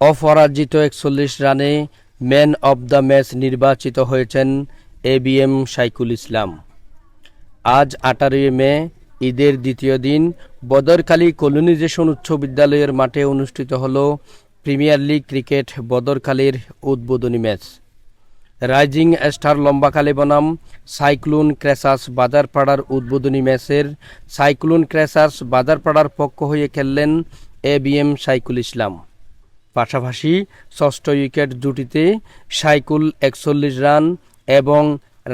অপরাজিত একচল্লিশ রানে ম্যান অব দ্য ম্যাচ নির্বাচিত হয়েছেন এ বি এম সাইকুল ইসলাম। আজ আঠারোই মে, ঈদের দ্বিতীয় দিন, বদরখালী কলোনিজেশন উচ্চ বিদ্যালয়ের মাঠে অনুষ্ঠিত হল প্রিমিয়ার লিগ ক্রিকেট বদরখালীর উদ্বোধনী ম্যাচ। রাইজিং স্টার লম্বাকালী বনাম সাইক্লোন ক্র্যাসার্স বাজারপাড়ার উদ্বোধনী ম্যাচের সাইক্লোন ক্র্যাসার্স বাজারপাড়ার পক্ষ হয়ে খেললেন এ বি এম সাইকুল ইসলাম। পাশাপাশি ষষ্ঠ উইকেট জুটিতে সাইকুল একচল্লিশ রান এবং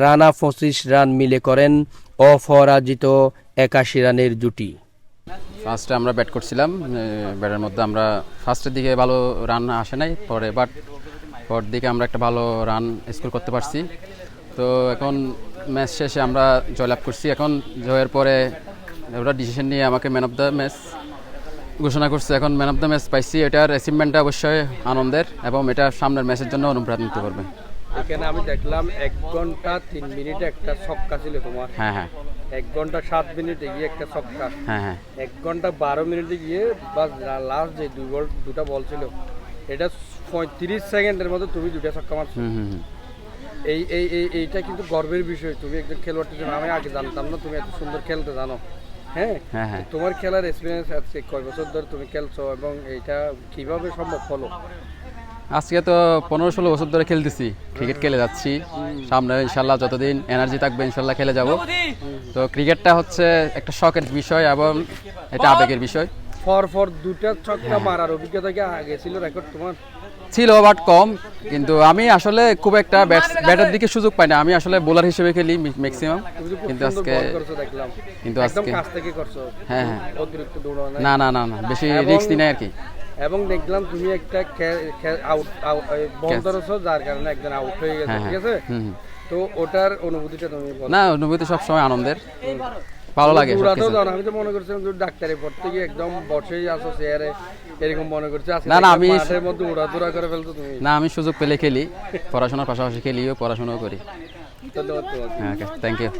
রানা পঁচিশ রান মিলে করেন অপরাজিত একাশি রানের জুটি ফার্স্টে আমরা ব্যাট করছিলাম ব্যাটের মধ্যে আমরা ফার্স্টের দিকে ভালো রান আসে নাই, পরে বাট পর দিকে আমরা একটা ভালো রান স্কোর করতে পারছি। তো এখন ম্যাচ শেষে আমরা জয়লাভ করছি। এখন জয়ের পরে ওরা ডিসিশন নিয়ে আমাকে ম্যান অফ দ্য ম্যাচ ঘোষণা করছে এখন ম্যান অফ দ্য ম্যাচ পাইছি। এটার অ্যাচিভমেন্টটা অবশ্যই আনন্দের এবং এটা সামনের ম্যাচের জন্য অনুপ্রাণিত করবে। এখানে আমি দেখলাম এক ঘণ্টা তিন মিনিট একটা ছক্কা ছিল তোমার। হ্যাঁ হ্যাঁ। এক ঘণ্টা সাত মিনিটে গিয়ে একটা ছক্কা। হ্যাঁ হ্যাঁ। এক ঘণ্টা বারো মিনিটে গিয়ে বা লাস্ট যে দুই বল দুটা বল ছিল এটা পঁয়ত্রিশ সেকেন্ডের মধ্যে তুমি দুটা ছক্কা মারছো। হুম হুম হুম। এই এই এই এইটা কিন্তু গর্বের বিষয়। তুমি একজন খেলোয়াড় আমি আগে জানতাম না তুমি এত সুন্দর খেলতে জানো। হ্যাঁ? হ্যাঁ হ্যাঁ। তোমার খেলার এক্সপিরিয়েন্স আছে কয় বছর ধরে তুমি খেলছো এবং এটা কীভাবে সম্ভব হলো? আজকে তো পনেরো ষোলো বছর ধরে খেলতেছি। ক্রিকেট খেলে যাচ্ছি। সামনে ইনশাল্লাহ যতদিন এনার্জি থাকবে ইনশাল্লাহ খেলে যাব। তো ক্রিকেটটা হচ্ছে একটা শখের বিষয় এবং এটা আবেগের বিষয়। ফর ফর দুটা ছক্কা মারার অভিজ্ঞতা কি আগে ছিল? রেকর্ড তোমার? ছিল বাট কম। কিন্তু আমি আসলে খুব একটা ব্যাট ব্যাটের দিকে সুযোগ পাই না। আমি আসলে বোলার হিসেবে খেলি ম্যাক্সিমাম কিন্তু আজকে কিন্তু আজকে হ্যাঁ হ্যাঁ। নাই। না না না না। বেশি রিস্ক দিই না আর কি। এবং দেখলাম তুমি একটা আউট বল ধরেছো যার কারণে একজন আউট হয়ে গেছে হ্যাঁ ঠিক হ্যাঁ আছে? হুম হুম। তো ওটার অনুভূতিটা তুমি না অনুভূতি সবসময় আনন্দের। ভালো লাগে জানো আমি তো মনে করছিলাম যে ডাক্তারি পড়তে গিয়ে একদম বসেই আছো চেয়ারে এরকম মনে করছি না, না, আমি- মাঠের মধ্যে উড়াদুরা করে ফেলতো তুমি। না আমি সুযোগ পেলে খেলি পড়াশোনার পাশাপাশি খেলিও পড়াশোনাও করি। ধন্যবাদ হ্যাঁ ওকে থ্যাংক ইউ